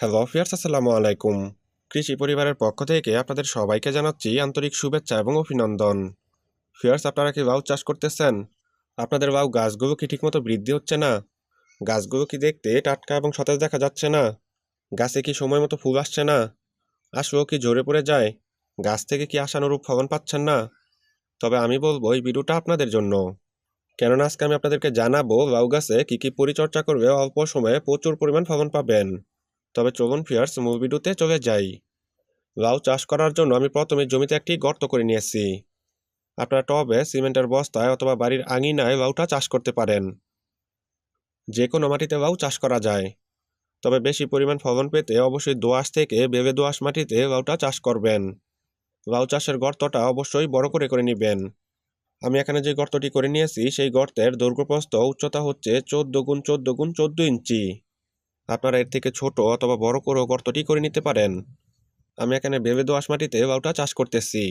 Hello fierce আসসালামু আলাইকুম। কৃষি পরিবারের পক্ষ থেকে আপনাদের সবাইকে জানাচ্ছি আন্তরিক শুভেচ্ছা এবং অভিনন্দন। ফিয়ার্স আপনারা কি লাউ চাষ করতেছেন? আপনাদের লাউ গাছগুলো কি ঠিকমতো বৃদ্ধি হচ্ছে না? গাছগুলো কি দেখতে টাটকা এবং সতেজ দেখা যাচ্ছে না? গাছে কি সময় মতো ফুল আসছে না? আসলেও কি ঝরে পড়ে যায়? গাছ থেকে কি আশানুরূপ ফলন পাচ্ছেন না? তবে আমি বলব এই ভিডিওটা আপনাদের জন্য। কেননা আজকে আমি আপনাদেরকে জানাব লাউ গাছে কী কী পরিচর্যা করবে অল্প সময়ে প্রচুর পরিমাণ ফলন পাবেন। তবে চলুন ফিয়ার্স মূল ভিডিওতে চলে যাই। লাউ চাষ করার জন্য আমি প্রথমে জমিতে একটি গর্ত করে নিয়েছি আপনারা টবে, সিমেন্টের বস্তায় অথবা বাড়ির আঙিনায় লাউটা চাষ করতে পারেন। যে কোনো মাটিতে লাউ চাষ করা যায়। তবে বেশি পরিমাণ ফলন পেতে অবশ্যই দোআঁশ থেকে বেবে দোআঁশ মাটিতে লাউটা চাষ করবেন। লাউ চাষের গর্তটা অবশ্যই বড় করে করে নেবেন। আমি এখানে যে গর্তটি করে নিয়েছি, সেই গর্তের দৈর্ঘ্যপ্রস্থ উচ্চতা হচ্ছে চোদ্দ গুণ চোদ্দ গুণ চোদ্দ ইঞ্চি। আপনারা এর থেকে ছোট অথবা বড় করেও গর্তটি করে নিতে পারেন। আমি এখানে বেবে দোআঁশ মাটিতে লাউটা চাষ করতেছি।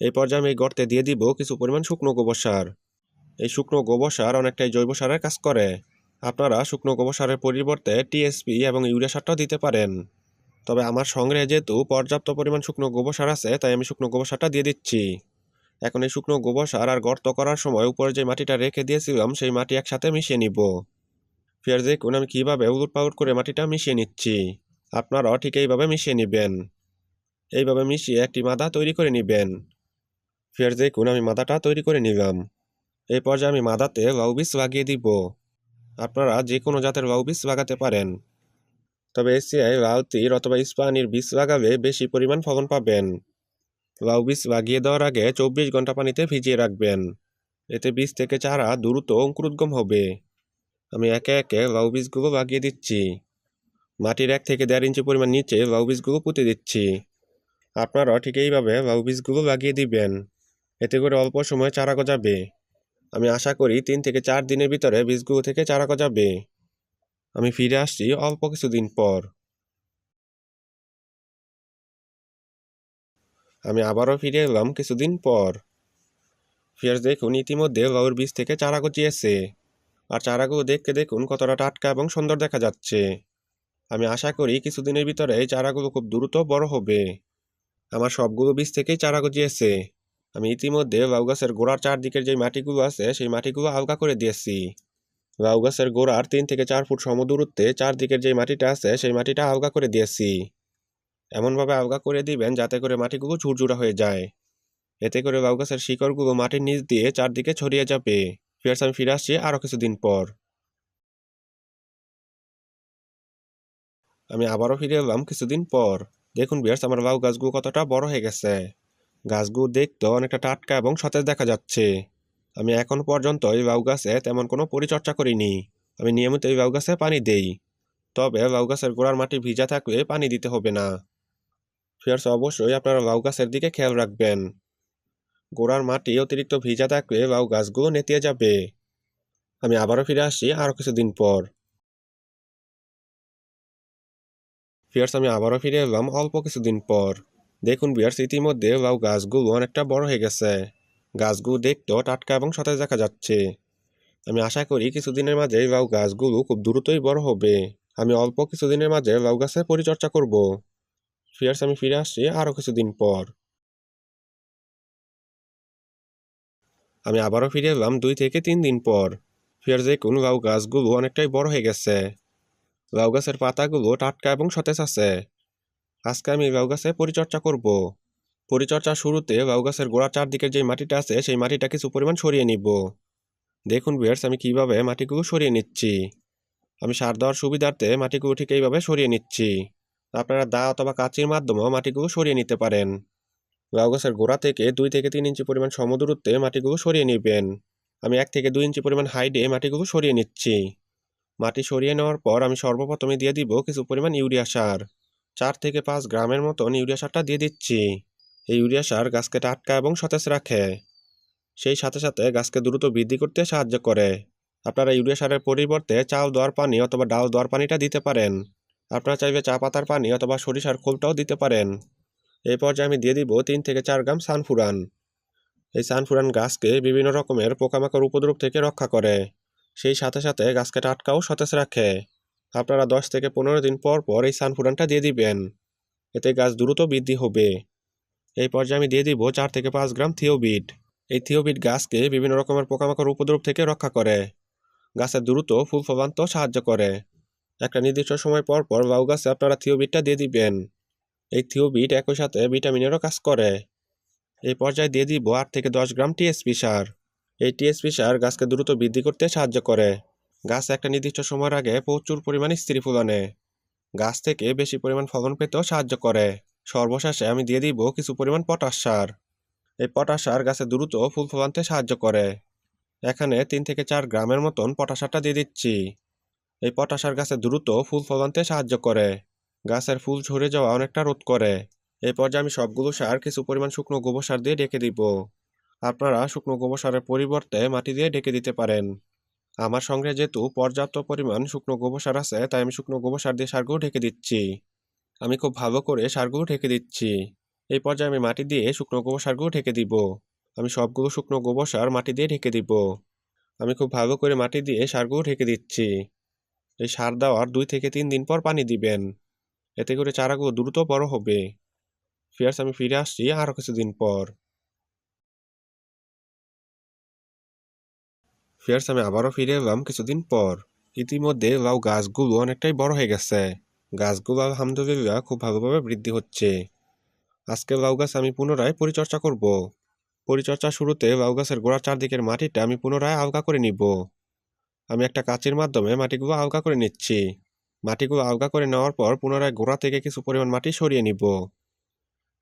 এই পর্যায়ে আমি এই গর্তে দিয়ে দিব কিছু পরিমাণ শুকনো গোবর সার। এই শুকনো গোবর সার অনেকটাই জৈব সারের কাজ করে। আপনারা শুকনো গোবর সারের পরিবর্তে টিএসপি এবং ইউরিয়া সারটাও দিতে পারেন। তবে আমার সংগ্রহে যেহেতু পর্যাপ্ত পরিমাণ শুকনো গোবর সার আছে, তাই আমি শুকনো গোবর সারটা দিয়ে দিচ্ছি। এখন এই শুকনো গোবর সার আর গর্ত করার সময় উপরে যে মাটিটা রেখে দিয়েছিলাম, সেই মাটি একসাথে মিশিয়ে নিব। ফের দেখুন আমি কীভাবে উলট পাউট করে মাটিটা মিশিয়ে নিচ্ছি? আপনারাও ঠিক এইভাবে মিশিয়ে নেবেন। এইভাবে মিশিয়ে একটি মাদা তৈরি করে নেবেন। ফের দেখুন আমি মাদাটা তৈরি করে নিলাম। এই পর্যায়ে আমি মাদাতে লাউ বীজ লাগিয়ে দিব। আপনারা যে কোনো জাতের লাউ বীজ লাগাতে পারেন। তবে এসিআই লাউ তীর অথবা ইস্পানির বীজ লাগালে বেশি পরিমাণ ফলন পাবেন। লাউ বীজ লাগিয়ে দেওয়ার আগে চব্বিশ ঘণ্টা পানিতে ভিজিয়ে রাখবেন। এতে বীজ থেকে চারা দ্রুত অঙ্কুরোদ্গম হবে। আমি একে একে লাউ বীজগুলো লাগিয়ে দিচ্ছি। মাটির এক থেকে দেড় ইঞ্চি পরিমাণ নিচে লাউ বীজগুলো পুঁতে দিচ্ছি। আপনারাও ঠিক এইভাবে লাউ বীজগুলো লাগিয়ে দিবেন। এতে করে অল্প সময় চারা গজাবে। আমি আশা করি তিন থেকে চার দিনের ভিতরে বীজগুলো থেকে চারা গজাবে। আমি ফিরে আসছি অল্প কিছুদিন পর। আমি আবারও ফিরে এলাম কিছুদিন পর। ফিয়ার্স দেখুন ইতিমধ্যে লাউর বীজ থেকে চারা গজিয়েছে। আর চারাগুলো দেখতে দেখুন কতটা টাটকা এবং সুন্দর দেখা যাচ্ছে। আমি আশা করি কিছুদিনের ভিতরে এই চারাগুলো খুব দ্রুত বড় হবে। আমার সবগুলো বীজ থেকেই চারা গজিয়েছে। আমি ইতিমধ্যে লাউ গাছের গোড়ার চারদিকের যে মাটিগুলো আছে, সেই মাটিগুলো আলগা করে দিয়েছি। লাউ গাছের গোড়ার তিন থেকে চার ফুট সমদূরত্বে চারদিকের যে মাটিটা আছে, সেই মাটিটা আলগা করে দিয়েছি। এমনভাবে আলগা করে দিবেন যাতে করে মাটিগুলো ঝুরঝুরা হয়ে যায়। এতে করে লাউ গাছের শিকড়গুলো মাটির নিচ দিয়ে চারদিকে ছড়িয়ে যাবে। ফিয়ার্স আমি ফিরে আসছি আরও কিছুদিন পর। আমি আবারও ফিরে এলাম কিছুদিন পর। দেখুন বিয়ার্স আমার লাউ গাছগুলো কতটা বড় হয়ে গেছে। গাছগুলো দেখতেও অনেকটা টাটকা এবং সতেজ দেখা যাচ্ছে। আমি এখন পর্যন্ত এই লাউ গাছে তেমন কোনো পরিচর্যা করিনি। আমি নিয়মিত এই লাউ গাছে পানি দেই। তবে লাউ গাছের গোড়ার মাটি ভিজা থাকলে পানি দিতে হবে না। ফিয়ার্স অবশ্যই আপনারা লাউ গাছের দিকে খেয়াল রাখবেন। গোড়ার মাটি অতিরিক্ত ভিজা থাকলে লাউ গাছগুলো নেতিয়ে যাবে। আমি আবারও ফিরে আসছি আরও কিছুদিন পর। ফিয়ার্স আমি আবারও ফিরে এলাম অল্প কিছুদিন পর। দেখুন বিয়ার্স ইতিমধ্যে লাউ গাছগুলো অনেকটা বড় হয়ে গেছে। গাছগুলো দেখতেও টাটকা এবং সতেজ দেখা যাচ্ছে। আমি আশা করি কিছুদিনের মাঝে লাউ গাছগুলো খুব দ্রুতই বড় হবে। আমি অল্প কিছুদিনের মাঝে লাউ গাছের পরিচর্যা করব। ফিয়ার্স আমি ফিরে আসছি আরও কিছুদিন পর। আমি আবারও ফিরে এলাম দুই থেকে তিন দিন পর। ফিয়ার্স দেখুন লাউ গাছগুলো অনেকটাই বড় হয়ে গেছে। লাউ গাছের পাতাগুলো টাটকা এবং সতেজ আছে। আজকে আমি লাউ গাছে পরিচর্যা করব। পরিচর্যা শুরুতে লাউ গাছের গোড়ার চারদিকের যে মাটিটা আছে, সেই মাটিটা কিছু পরিমাণ সরিয়ে নিব। দেখুন বিয়ার্স আমি কীভাবে মাটিগুলো সরিয়ে নিচ্ছি। আমি সার দেওয়ার সুবিধার্থে মাটিগুলো ঠিক এইভাবে সরিয়ে নিচ্ছি। আপনারা দা অথবা কাঁচির মাধ্যমেও মাটিগুলো সরিয়ে নিতে পারেন। লাউ গাছের গোড়া থেকে দুই থেকে তিন ইঞ্চি পরিমাণ সমদূরত্বে মাটিগুলো সরিয়ে নেবেন। আমি এক থেকে দুই ইঞ্চি পরিমাণ হাইডে মাটিগুলো সরিয়ে নিচ্ছি। মাটি সরিয়ে নেওয়ার পর আমি সর্বপ্রথমে দিয়ে দিব কিছু পরিমাণ ইউরিয়া সার। চার থেকে পাঁচ গ্রামের মতন ইউরিয়া সারটা দিয়ে দিচ্ছি। এই ইউরিয়া সার গাছকে টাটকা এবং সতেজ রাখে। সেই সাথে সাথে গাছকে দ্রুত বৃদ্ধি করতে সাহায্য করে। আপনারা ইউরিয়া সারের পরিবর্তে চাল দেওয়ার পানি অথবা ডাল দোয়ার পানিটা দিতে পারেন। আপনারা চাইলে চা পাতার পানি অথবা সরিষার খোলটাও দিতে পারেন। এই পর্যায়ে আমি দিয়ে দিব তিন থেকে চার গ্রাম সানফুরান। এই সানফুরান গাছকে বিভিন্ন রকমের পোকামাকড় উপদ্রব থেকে রক্ষা করে। সেই সাথে সাথে গাছকে টাটকাও সতেজ রাখে। আপনারা দশ থেকে পনেরো দিন পর পর এই সানফুরানটা দিয়ে দিবেন। এতে গাছ দ্রুত বৃদ্ধি হবে। এই পর্যায়ে আমি দিয়ে দিব চার থেকে পাঁচ গ্রাম থিওবিট। এই থিওবিট গাছকে বিভিন্ন রকমের পোকামাকড় উপদ্রব থেকে রক্ষা করে। গাছের দ্রুত ফুল ফলান্ত সাহায্য করে। একটা নির্দিষ্ট সময় পর পর বাউ গাছে আপনারা থিওবিটটা দিয়ে দিবেন। এই থিওবিট একই সাথে ভিটামিনেরও কাজ করে। এই পর্যায়ে দিয়ে দিব আট থেকে দশ গ্রাম টিএসপি সার। এই টিএসপি সার গাছকে দ্রুত বৃদ্ধি করতে সাহায্য করে। গাছ একটা নির্দিষ্ট সময়ের আগে প্রচুর পরিমাণে স্ত্রী ফুল আনে। গাছ থেকে বেশি পরিমাণ ফলন পেতেও সাহায্য করে। সর্বশেষে আমি দিয়ে দিব কিছু পরিমাণ পটাশ সার। এই পটাশ সার গাছে দ্রুত ফুল ফলানতে সাহায্য করে। এখানে তিন থেকে চার গ্রামের মতন পটাশ সারটা দিয়ে দিচ্ছি। এই পটাশ সার গাছে দ্রুত ফুল ফলানতে সাহায্য করে। গাছের ফুল ঝরে যাওয়া অনেকটা রোধ করে। এই পর্যায়ে আমি সবগুলো সার, কিছু পরিমাণ শুকনো গোবর সার দিয়ে ঢেকে দিব। আপনারা শুকনো গোবর সারের পরিবর্তে মাটি দিয়ে ঢেকে দিতে পারেন। আমার সঙ্গে যেহেতু পর্যাপ্ত পরিমাণ শুকনো গোবর সার আছে, তাই আমি শুকনো গোবর সার দিয়ে সারগুলো ঢেকে দিচ্ছি। আমি খুব ভালো করে সারগুলো ঢেকে দিচ্ছি। এই পর্যায়ে আমি মাটি দিয়ে শুকনো গোবর সারগুলো ঢেকে দিব। আমি সবগুলো শুকনো গোবর সার মাটি দিয়ে ঢেকে দিব। আমি খুব ভালো করে মাটি দিয়ে সারগুলো ঢেকে দিচ্ছি। এই সার দেওয়ার দুই থেকে তিন দিন পর পানি দিবেন। এতে করে চারাগুলো দ্রুত বড় হবে। ফিয়ার্স, আমি ফিরে আসছি আরও কিছুদিন পর। ফিয়ার্স, আমি আবারও ফিরে এলাম কিছুদিন পর। ইতিমধ্যে লাউ গাছগুলো অনেকটাই বড় হয়ে গেছে। গাছগুলো আলহামদুলিল্লাহ খুব ভালোভাবে বৃদ্ধি হচ্ছে। আজকে লাউ গাছ আমি পুনরায় পরিচর্যা করব। পরিচর্যা শুরুতে লাউ গাছের গোড়ার চারদিকের মাটিটা আমি পুনরায় আলগা করে নিব। আমি একটা কাঁচির মাধ্যমে মাটিগুলো আলগা করে নিচ্ছি। মাটিগুলো আলগা করে নেওয়ার পর পুনরায় গোড়া থেকে কিছু পরিমাণ মাটি সরিয়ে নিব।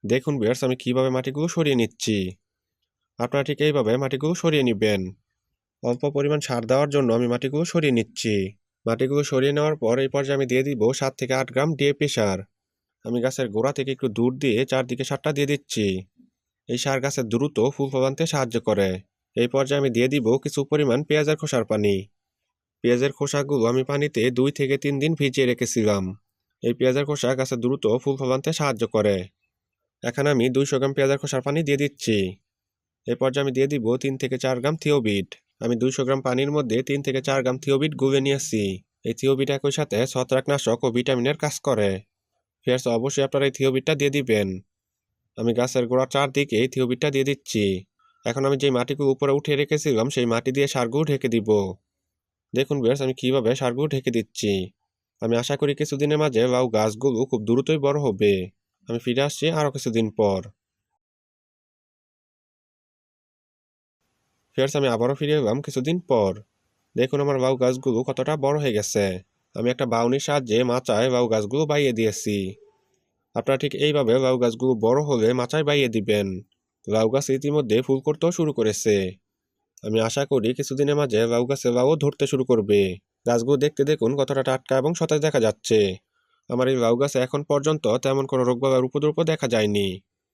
দেখুন বিয়ার্স আমি কীভাবে মাটিগুলো সরিয়ে নিচ্ছি? আপনারা ঠিক এইভাবে মাটিগুলো সরিয়ে নেবেন। অল্প পরিমাণ সার দেওয়ার জন্য আমি মাটিগুলো সরিয়ে নিচ্ছি। মাটিগুলো সরিয়ে নেওয়ার পর এই পর্যায়ে আমি দিয়ে দিব সাত থেকে আট গ্রাম ডিএপি সার। আমি গাছের গোড়া থেকে একটু দূর দিয়ে চারদিকে সারটা দিয়ে দিচ্ছি। এই সার গাছের দ্রুত ফুল ফলানতে সাহায্য করে। এই পর্যায়ে আমি দিয়ে দিব কিছু পরিমাণ পেঁয়াজের খোসার পানি। পেঁয়াজের খোসাগুলো আমি পানিতে দুই থেকে তিন দিন ভিজিয়ে রেখেছিলাম। এই পেঁয়াজের খোসা গাছে দ্রুত ফুল ফলানতে সাহায্য করে। এখন আমি দুইশো গ্রাম পেঁয়াজের খোসার পানি দিয়ে দিচ্ছি। এই পর্যায়ে আমি দিয়ে দিব তিন থেকে চার গ্রাম থিওবিট। আমি দুইশো গ্রাম পানির মধ্যে তিন থেকে চার গ্রাম থিওবিট গুলে নিয়েছি। এই থিওবিট একই সাথে ছত্রাকনাশক ও ভিটামিনের কাজ করে। ফেরস অবশ্যই আপনারা এই থিওবিটটা দিয়ে দিবেন। আমি গাছের গোড়ার চারদিকে এই থিওবিটটা দিয়ে দিচ্ছি। এখন আমি যে মাটিগুলো উপরে উঠে রেখেছিলাম, সেই মাটি দিয়ে সারগুলো ঢেকে দিব। দেখুন বেশ আমি কীভাবে সারগুলো ঢেকে দিচ্ছি? আমি আশা করি কিছুদিনের মাঝে লাউ গাছগুলো খুব দ্রুতই বড় হবে। আমি ফিরে আসছি আরও কিছুদিন পর। ফেরস আমি আবারও ফিরে এলাম কিছুদিন পর। দেখুন আমার লাউ গাছগুলো কতটা বড় হয়ে গেছে। আমি একটা বাউনির সাহায্যে মাচায় লাউ গাছগুলো বাইয়ে দিয়েছি। আপনারা ঠিক এইভাবে লাউ গাছগুলো বড় হলে মাচায় বাইয়ে দিবেন। লাউ গাছ ইতিমধ্যে ফুল করতেও শুরু করেছে। আমি আশা করি কিছুদিনের মাঝে লাউ গাছে লাউও ধরতে শুরু করবে। গাছগুলো দেখতে দেখুন কতটা টাটকা এবং সতেজ দেখা যাচ্ছে। আমার এই লাউ গাছে এখন পর্যন্ত তেমন কোনো রোগবালার উপদ্রব দেখা যায়নি।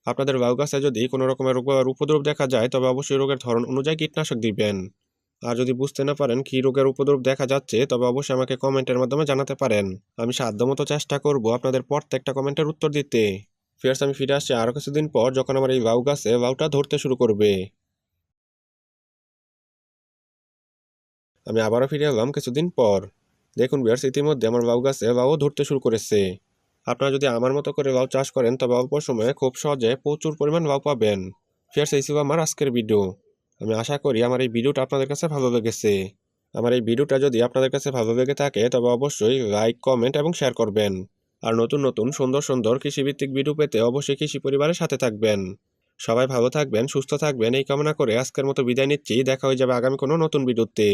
আপনাদের লাউ গাছে যদি কোনো রকমের রোগবালার উপদ্রব দেখা যায়, তবে অবশ্যই রোগের ধরন অনুযায়ী কীটনাশক দিবেন। আর যদি বুঝতে না পারেন কী রোগের উপদ্রব দেখা যাচ্ছে, তবে অবশ্যই আমাকে কমেন্টের মাধ্যমে জানাতে পারেন। আমি সাধ্যমতো চেষ্টা করব আপনাদের প্রত্যেকটা কমেন্টের উত্তর দিতে। ফেরস আমি ফিরে আসছি আরও কিছুদিন পর যখন আমার এই লাউ গাছে লাউটা ধরতে শুরু করবে। আমি আবারও ফিরে এলাম কিছুদিন পর। দেখুন বিয়ার্স ইতিমধ্যে আমার লাউ গাছে লাউও ধরতে শুরু করেছে। আপনারা যদি আমার মতো করে লাউ চাষ করেন, তবে অল্প সময়ে খুব সহজে প্রচুর পরিমাণ লাউ পাবেন। ফিয়ার্স এই ছিল আমার আজকের ভিডিও আমি আশা করি আমার এই ভিডিওটা আপনাদের কাছে ভালো লেগেছে। আমার এই ভিডিওটা যদি আপনাদের কাছে ভালো লেগে থাকে, তবে অবশ্যই লাইক কমেন্ট এবং শেয়ার করবেন। আর নতুন নতুন, সুন্দর সুন্দর কৃষিভিত্তিক ভিডিও পেতে অবশ্যই কৃষি পরিবারের সাথে থাকবেন। সবাই ভালো থাকবেন, সুস্থ থাকবেন, এই কামনা করে আজকের মতো বিদায় নিচ্ছি। দেখা হয়ে যাবে আগামী কোনো নতুন ভিডিওতে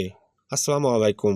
আসসালামু আলাইকুম।